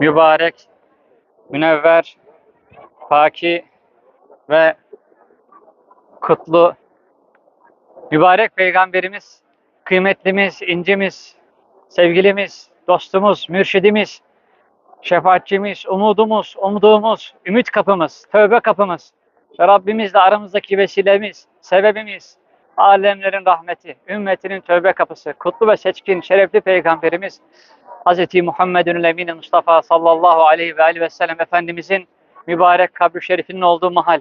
mübarek, münevver, paki ve kutlu. Mübarek peygamberimiz, kıymetlimiz, incimiz, sevgilimiz, dostumuz, mürşidimiz, şefaatçimiz, umudumuz, umduğumuz, ümit kapımız, tövbe kapımız ve Rabbimizle aramızdaki vesilemiz, sebebimiz, alemlerin rahmeti, ümmetinin tövbe kapısı, kutlu ve seçkin, şerefli peygamberimiz Hz. Muhammedun Emin Mustafa sallallahu aleyhi ve aleyhi ve sellem Efendimizin mübarek kabri şerifinin olduğu mahal.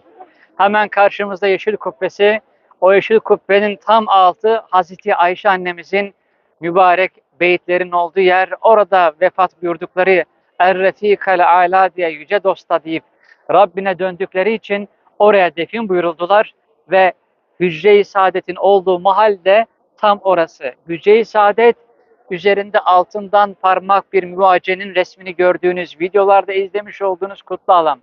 Hemen karşımızda yeşil kubbesi, o yeşil kubbenin tam altı Hazreti Ayşe annemizin mübarek beyitlerin olduğu yer. Orada vefat buyurdukları Er-Refikal Ala diye yüce dosta deyip Rabbine döndükleri için oraya defin buyuruldular ve Hücre-i Saadet'in olduğu mahalde tam orası. Hücre-i Saadet üzerinde altından parmak bir müvacenin resmini gördüğünüz, videolarda izlemiş olduğunuz kutlu alan.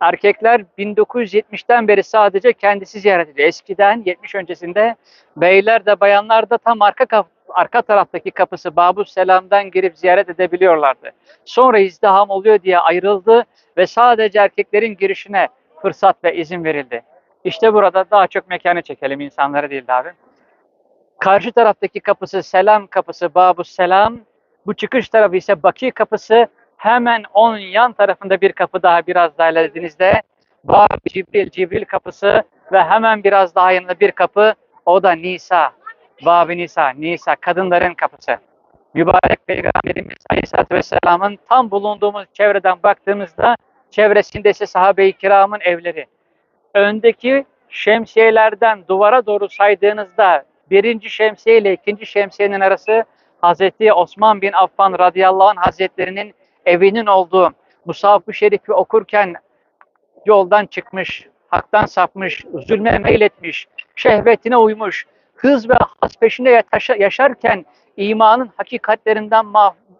Erkekler 1970'ten beri sadece kendisi ziyaret ediyor. Eskiden 70 öncesinde beyler de bayanlar da tam arka arka taraftaki kapısı Babus Selam'dan girip ziyaret edebiliyorlardı. Sonra izdiham oluyor diye ayrıldı ve sadece erkeklerin girişine fırsat ve izin verildi. İşte burada daha çok mekanı çekelim insanlara değil de abi. Karşı taraftaki kapısı Selam kapısı Babus Selam. Bu çıkış tarafı ise Baki kapısı. Hemen onun yan tarafında bir kapı daha biraz daha ilerlediğinizde Bab Cibril, Cibril kapısı ve hemen biraz daha yanında bir kapı o da Nisa. Bab-ı Nisa, Nisa kadınların kapısı. Mübarek Peygamberimiz Aleyhisselatü Vesselam'ın tam bulunduğumuz çevreden baktığımızda çevresinde ise sahabe-i kiramın evleri. Öndeki şemsiyelerden duvara doğru saydığınızda birinci şemsiye ile ikinci şemsiyenin arası Hazreti Osman bin Affan radıyallahu anh hazretlerinin evinin olduğu Musaf-ı Şerif'i okurken yoldan çıkmış, haktan sapmış, zulme meyletmiş, şehvetine uymuş, hız ve has peşinde yaşarken imanın hakikatlerinden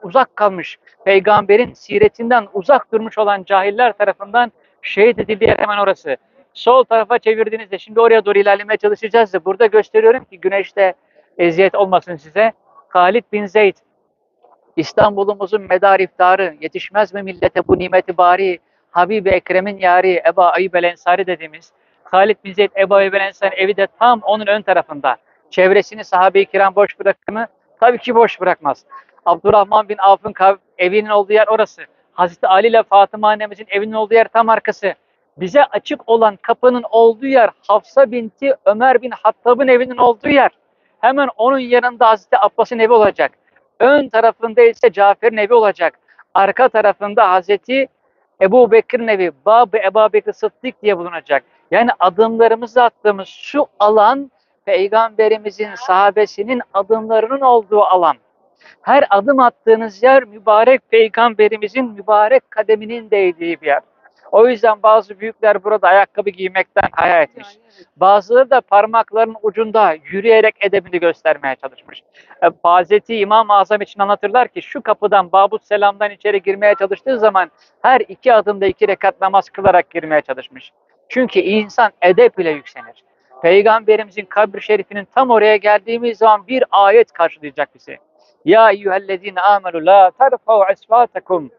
uzak kalmış, peygamberin siretinden uzak durmuş olan cahiller tarafından şehit edildiği hemen orası. Sol tarafa çevirdiğinizde şimdi oraya doğru ilerlemeye çalışacağız da burada gösteriyorum ki güneşte eziyet olmasın size. Halid bin Zeyd İstanbul'umuzun medar iftarı, yetişmez mi millete bu nimeti bari, Habib-i Ekrem'in yari, Eba Ayyub el Ensari dediğimiz Halid bin Zeyd, Ebu Ayyub el Ensari evi de tam onun ön tarafında. Çevresini sahabe-i kiram boş bırakır mı? Tabii ki boş bırakmaz. Abdurrahman bin Avf'ın evinin olduğu yer orası. Hazreti Ali ile Fatıma annemizin evinin olduğu yer tam arkası. Bize açık olan kapının olduğu yer Hafsa binti Ömer bin Hattab'ın evinin olduğu yer. Hemen onun yanında Hazreti Abbas'ın evi olacak. Ön tarafında ise Cafer'in evi olacak. Arka tarafında Hazreti Ebu Bekir'in evi, Bab-ı Ebu Bekir Sıddık diye bulunacak. Yani adımlarımızı attığımız şu alan Peygamberimizin sahabesinin adımlarının olduğu alan. Her adım attığınız yer mübarek Peygamberimizin mübarek kademinin değdiği bir yer. O yüzden bazı büyükler burada ayakkabı giymekten haya etmiş. Bazıları da parmaklarının ucunda yürüyerek edebini göstermeye çalışmış. E, Hazreti İmam-ı Azam için anlatırlar ki şu kapıdan Babut Selam'dan içeri girmeye çalıştığı zaman her iki adımda iki rekat namaz kılarak girmeye çalışmış. Çünkü insan edep ile yükselir. Peygamberimizin kabri şerifinin tam oraya geldiğimiz zaman bir ayet karşılayacak bizi. Ya eyyühellezine amenu la terfa'u esvatakum.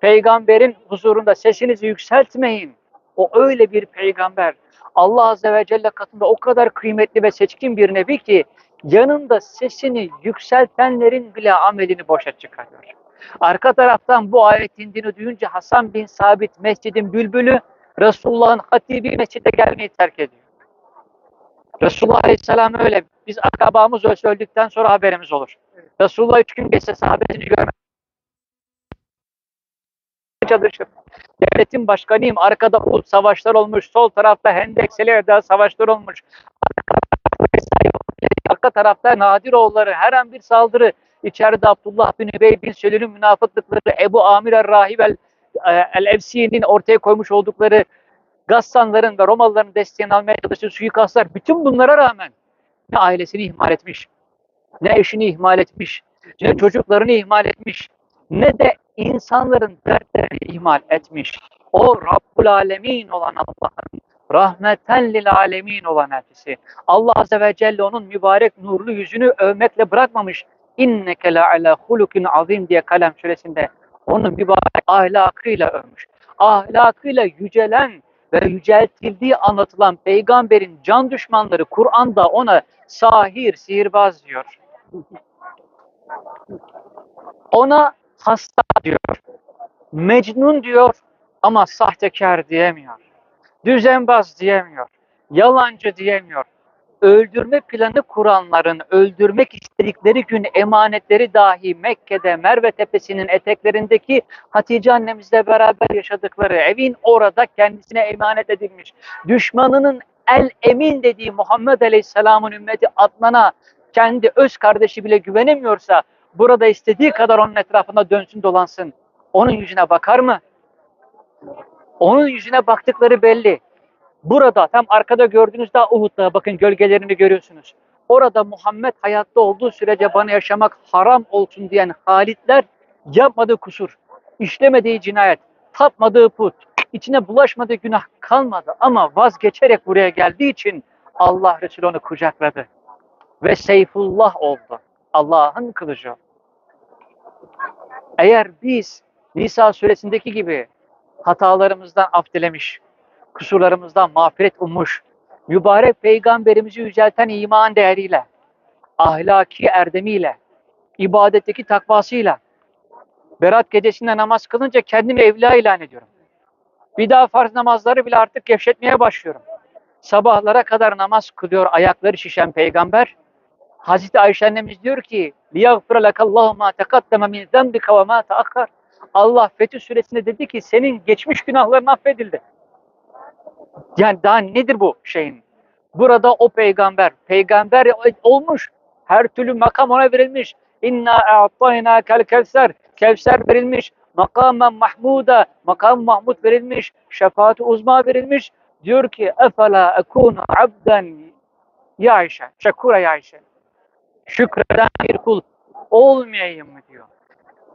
Peygamberin huzurunda sesinizi yükseltmeyin. O öyle bir peygamber. Allah Azze ve Celle katında o kadar kıymetli ve seçkin bir nebi ki yanında sesini yükseltenlerin bile amelini boşa çıkarıyor. Arka taraftan bu ayet indiğini duyunca Hasan bin Sabit mescidin bülbülü Resulullah'ın hatibi mescide gelmeyi terk ediyor. Resulullah Aleyhisselam öyle. Biz akrabamız ölse öldükten sonra haberimiz olur. Resulullah üç gün geçse sahabesini görmez çalışır. Devletin başkanıyım. Arkada Uhud savaşlar olmuş. Sol tarafta Hendek, Selevda savaşlar olmuş. Arka tarafta Nadiroğulları her an bir saldırı. İçeride Abdullah bin Übey bin Selül'ün münafıklıkları, Ebu Amir el-Rahib el- el-Evsi'nin ortaya koymuş oldukları Gassanların ve Romalıların desteğini almaya çalıştığı suikastlar. Bütün bunlara rağmen ne ailesini ihmal etmiş, ne eşini ihmal etmiş, ne çocuklarını ihmal etmiş, ne de insanların dertlerini ihmal etmiş. O Rabbul Alemin olan Allah'ın rahmeten lil alemin olan elçisi. Allah Azze ve Celle onun mübarek nurlu yüzünü övmekle bırakmamış. İnneke la ala hulukin azim diye Kalem suresinde Onu mübarek ahlakıyla övmüş. Ahlakıyla yücelen ve yüceltildiği anlatılan peygamberin can düşmanları Kur'an'da ona sahir, sihirbaz diyor. Ona hasta diyor. Mecnun diyor ama sahtekar diyemiyor. Düzenbaz diyemiyor. Yalancı diyemiyor. Öldürme planı kuranların öldürmek istedikleri gün emanetleri dahi Mekke'de Merve Tepesi'nin eteklerindeki Hatice annemizle beraber yaşadıkları evin orada kendisine emanet edilmiş. Düşmanının el emin dediği Muhammed Aleyhisselam'ın ümmeti Adnan'a kendi öz kardeşi bile güvenemiyorsa burada istediği kadar onun etrafında dönsün dolansın. Onun yüzüne bakar mı? Onun yüzüne baktıkları belli. Burada tam arkada gördüğünüz daha Uhud'da bakın gölgelerini görüyorsunuz. Orada Muhammed hayatta olduğu sürece bana yaşamak haram olsun diyen Halitler yapmadığı kusur, işlemediği cinayet, tapmadığı put, içine bulaşmadığı günah kalmadı ama vazgeçerek buraya geldiği için Allah Resulü onu kucakladı. Ve Seyfullah oldu. Allah'ın kılıcı. Eğer biz Nisa suresindeki gibi hatalarımızdan af dilemiş, kusurlarımızdan mağfiret ummuş, mübarek peygamberimizi yücelten iman değeriyle, ahlaki erdemiyle, ibadetteki takvasıyla, Berat gecesinde namaz kılınca kendimi evliya ilan ediyorum. Bir daha farz namazları bile artık gevşetmeye başlıyorum. Sabahlara kadar namaz kılıyor ayakları şişen peygamber. Hazreti Ayşe annemiz diyor ki لِيَغْفِرَ لَكَ اللّٰهُ مَا تَقَدَّمَ مِنْ ذَنْبِكَ وَمَا تَأَخَّرَ Allah Fetih Suresi'nde dedi ki senin geçmiş günahların affedildi. Yani daha nedir bu şeyin? Burada o peygamber, peygamber olmuş. Her türlü makam ona verilmiş. İnna a'tayna kel kevser. Kevser verilmiş. Makamen mahmuda. Makam mahmud verilmiş. Şefaat-i uzma verilmiş. Diyor ki efela ekunu abden ya Ayşe. Şekura ya Ayşe. Şükreden bir kul olmayayım mı diyor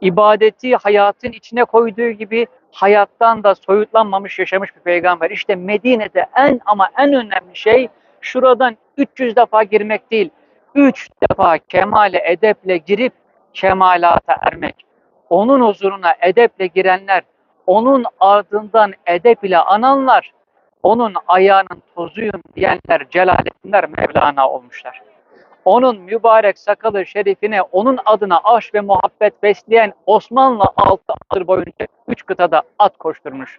ibadeti hayatın içine koyduğu gibi hayattan da soyutlanmamış yaşamış bir peygamber. İşte Medine'de en ama en önemli şey şuradan 300 defa girmek değil. 3 defa kemale edeple girip kemalata ermek. Onun huzuruna edeple girenler, onun ardından edep ile ananlar, onun ayağının tozuyum diyenler, celalettinler Mevlana olmuşlar onun mübarek sakalı şerifine onun adına aşk ve muhabbet besleyen Osmanlı altı asır boyunca üç kıtada at koşturmuş.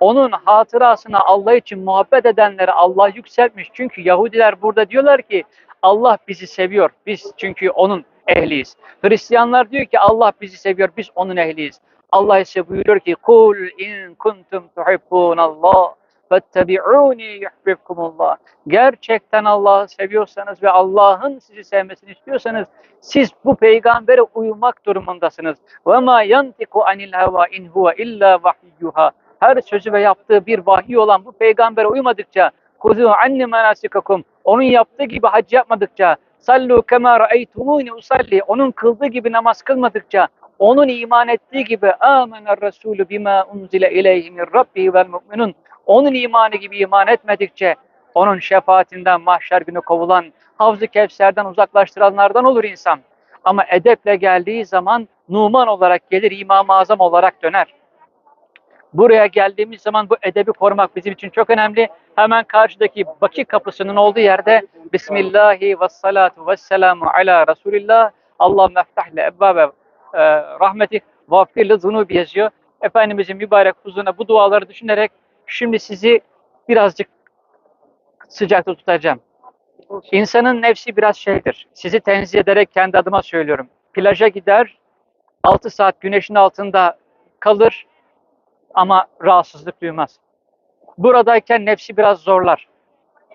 Onun hatırasına Allah için muhabbet edenleri Allah yükseltmiş. Çünkü Yahudiler burada diyorlar ki Allah bizi seviyor. Biz çünkü onun ehliyiz. Hristiyanlar diyor ki Allah bizi seviyor. Biz onun ehliyiz. Allah ise buyuruyor ki kul in kuntum tuhibbunallah فَاتَّبِعُونِ يُحْبِبْكُمُ اللّٰهِ Gerçekten Allah'ı seviyorsanız ve Allah'ın sizi sevmesini istiyorsanız siz bu peygambere uymak durumundasınız. وَمَا يَنْتِقُ عَنِ الْهَوَا اِنْ هُوَ اِلَّا وَحِيُّهَا Her sözü ve yaptığı bir vahiy olan bu peygambere uymadıkça خُذُوا عَنِّ مَنَاسِكَكُمْ Onun yaptığı gibi hac yapmadıkça sallu kema ra'eytumuni usalli onun kıldığı gibi namaz kılmadıkça onun iman ettiği gibi amener resulü bima unzile ileyhi min rabbi vel mu'minun onun imanı gibi iman etmedikçe onun şefaatinden mahşer günü kovulan, Havz-ı Kevser'den uzaklaştıranlardan olur insan. Ama edeple geldiği zaman Numan olarak gelir, İmam-ı Azam olarak döner. Buraya geldiğimiz zaman bu edebi korumak bizim için çok önemli. Hemen karşıdaki Baki kapısının olduğu yerde Bismillahi ve salatu ve selamu ala Resulillah Allah meftahle ebbabe e, rahmeti vafirli zunubi yazıyor. Efendimizin mübarek huzuruna bu duaları düşünerek Şimdi sizi birazcık sıcakta tutacağım. İnsanın nefsi biraz şeydir. Sizi tenzih ederek kendi adıma söylüyorum. Plaja gider, 6 saat güneşin altında kalır ama rahatsızlık duymaz. Buradayken nefsi biraz zorlar.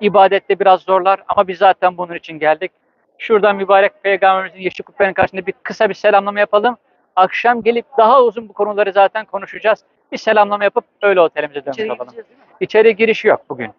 İbadette biraz zorlar ama biz zaten bunun için geldik. Şuradan mübarek peygamberimizin yeşil kubbenin karşısında bir kısa bir selamlama yapalım. Akşam gelip daha uzun bu konuları zaten konuşacağız. Bir selamlama yapıp öyle otelimize dönmüş İçeri olalım. İçeri giriş yok bugün.